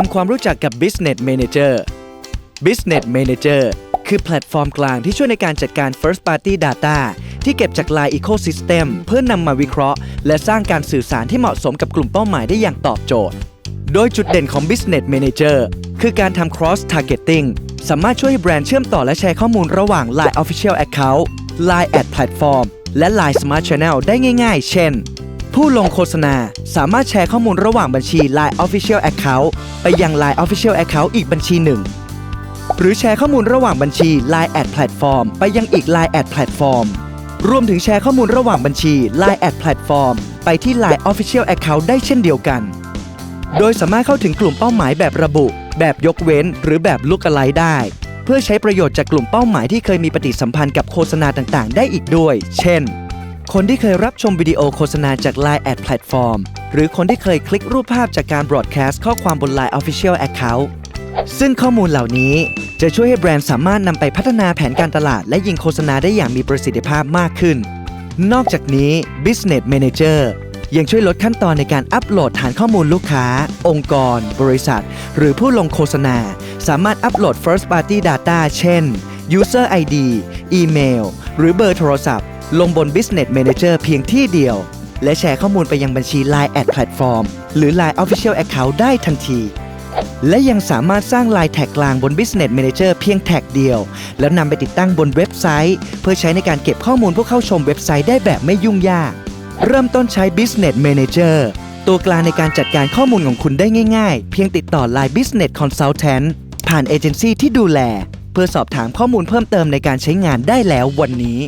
ทำความรู้จักกับ Business Manager Business Manager คือแพลตฟอร์มกลางที่ช่วยในการจัดการ First Party Data ที่เก็บจาก Line Ecosystem เพื่อนนำมาวิเคราะห์ และสร้างการสื่อสารที่เหมาะสมกับกลุ่มเป้าหมายได้อย่างตอบโจทย์ โดยจุดเด่นของ Business Manager คือการทำ Cross Targeting สามารถช่วยให้แบรนด์เชื่อมต่อและแชร์ข้อมูลระหว่าง Line Official Account Line Ad Platform และ Line Smart Channel ได้ง่าย ๆ เช่น ผู้ลงโฆษณาสามารถแชร์ข้อมูลระหว่างบัญชี Line Official Account ไปยัง Line Official Account อีกบัญชีหนึ่ง หรือแชร์ข้อมูลระหว่างบัญชี Line Ad Platform ไปยังอีก Line Ad Platform รวมถึงแชร์ข้อมูลระหว่างบัญชี Line Ad Platform ไปที่ Line Official Account ได้เช่นเดียวกัน โดยสามารถเข้าถึงกลุ่มเป้าหมายแบบระบุ แบบยกเว้น หรือแบบลุกอะไรได้ เพื่อใช้ประโยชน์จากกลุ่มเป้าหมายที่เคยมีปฏิสัมพันธ์กับโฆษณาต่างๆ ได้อีกด้วย เช่น คนที่เคยรับชมวิดีโอโฆษณาจาก Line Ad Platform หรือคนที่เคยคลิกรูปภาพจากการ broadcast ข้อความบน Line Official Account ซึ่งข้อมูลเหล่านี้จะช่วยให้แบรนด์สามารถนำไปพัฒนาแผนการตลาด และยิงโฆษณาได้อย่างมีประสิทธิภาพมากขึ้น นอกจากนี้ Business Manager ยังช่วยลดขั้นตอนในการอัปโหลดฐานข้อมูลลูกค้า องค์กร บริษัท หรือผู้ลงโฆษณา สามารถอัปโหลด First Party Data เช่น User ID อีเมล หรือเบอร์โทรศัพท์ ลงบน Business Manager เพียงที่เดียว และแชร์ข้อมูลไปยังบัญชี Line Ad Platform หรือ Line Official Account ได้ทันที และยังสามารถสร้างลายแท็กกลางบน Business Manager เพียงแท็กเดียว แล้วนำไปติดตั้งบนเว็บไซต์ เพื่อใช้ในการเก็บข้อมูลผู้เข้าชมเว็บไซต์ได้แบบไม่ยุ่งยาก เริ่มต้นใช้ Business Manager ตัวกลางในการจัดการข้อมูลของคุณได้ง่ายๆ เพียงติดต่อ Line Business Consultant ผ่านเอเจนซี่ที่ดูแล เพื่อสอบถามข้อมูลเพิ่มเติมในการใช้งานได้แล้ววันนี้